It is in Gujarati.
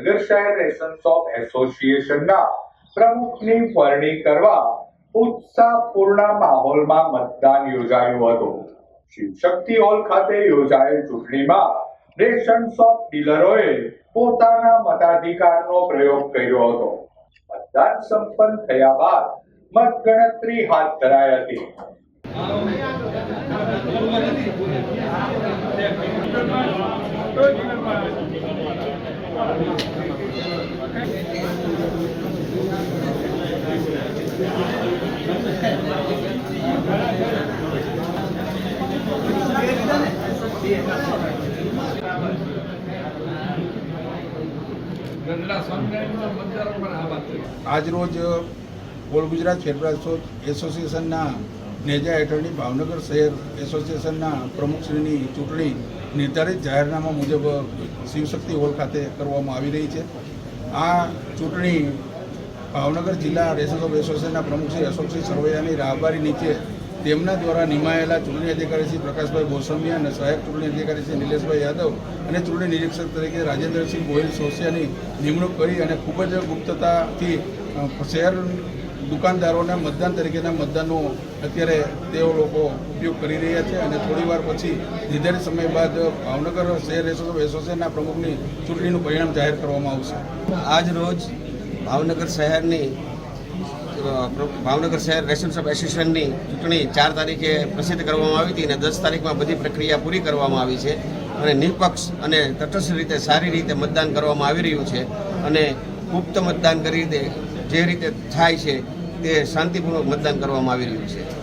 ભાવનગર શહેર રેશન શોપ એસોસિએશનના પ્રમુખની વરણી કરવા ઉત્સાહપૂર્ણ માહોલમાં મતદાન યોજાયું હતું. શિવશક્તિ હોલ ખાતે યોજાયેલ ચૂંટણીમાં રેશન શોપ ડીલરોએ પોતાના મતાધિકારનો પ્રયોગ કર્યો હતો. મતદાન સંપન્ન થયા બાદ મતગણતરી હાથ ધરાઈ હતી. આજરોજ ઓલ ગુજરાત ફેડરલ એસોસિએશનના નેજા હેઠળની ભાવનગર શહેર એસોસિએશનના પ્રમુખશ્રીની ચૂંટણી નિર્ધારિત જાહેરનામા મુજબ શિવશક્તિ હોલ ખાતે કરવામાં આવી રહી છે. આ ચૂંટણી ભાવનગર જિલ્લા રેશન ઓફ એસોસિએશનના પ્રમુખ શ્રી અશોકસિંહ સરવૈયાની રાહબારી નીચે તેમના દ્વારા નિમાયેલા ચૂંટણી અધિકારી શ્રી પ્રકાશભાઈ ગોસ્વામી અને સહાયક ચૂંટણી અધિકારી શ્રી નિલેશભાઈ યાદવ અને ચૂંટણી નિરીક્ષક તરીકે રાજેન્દ્રસિંહ ગોહિલ સોસિયાની નિમણૂક કરી અને ખૂબ જ ગુપ્તતાથી શહેર દુકાનદારોના મતદાન તરીકેના મતદાનનો અત્યારે તેઓ લોકો ઉપયોગ કરી રહ્યા છે અને થોડીવાર પછી નિર્ધારિત સમય બાદ ભાવનગર શહેર એસોસિએશનના પ્રમુખની ચૂંટણીનું પરિણામ જાહેર કરવામાં આવશે. આજ રોજ ભાવનગર શહેરની ભાવનગર શહેર રેશન સબ એસોસિએશનની ચૂંટણી ચાર તારીખે પ્રસિદ્ધ કરવામાં આવી હતી અને દસ તારીખમાં બધી પ્રક્રિયા પૂરી કરવામાં આવી છે અને નિષ્પક્ષ અને તટસ્થ રીતે સારી રીતે મતદાન કરવામાં આવી રહ્યું છે અને ગુપ્ત મતદાન કરી રીતે જે રીતે થાય છે તે શાંતિપૂર્વક મતદાન કરવામાં આવી રહ્યું છે.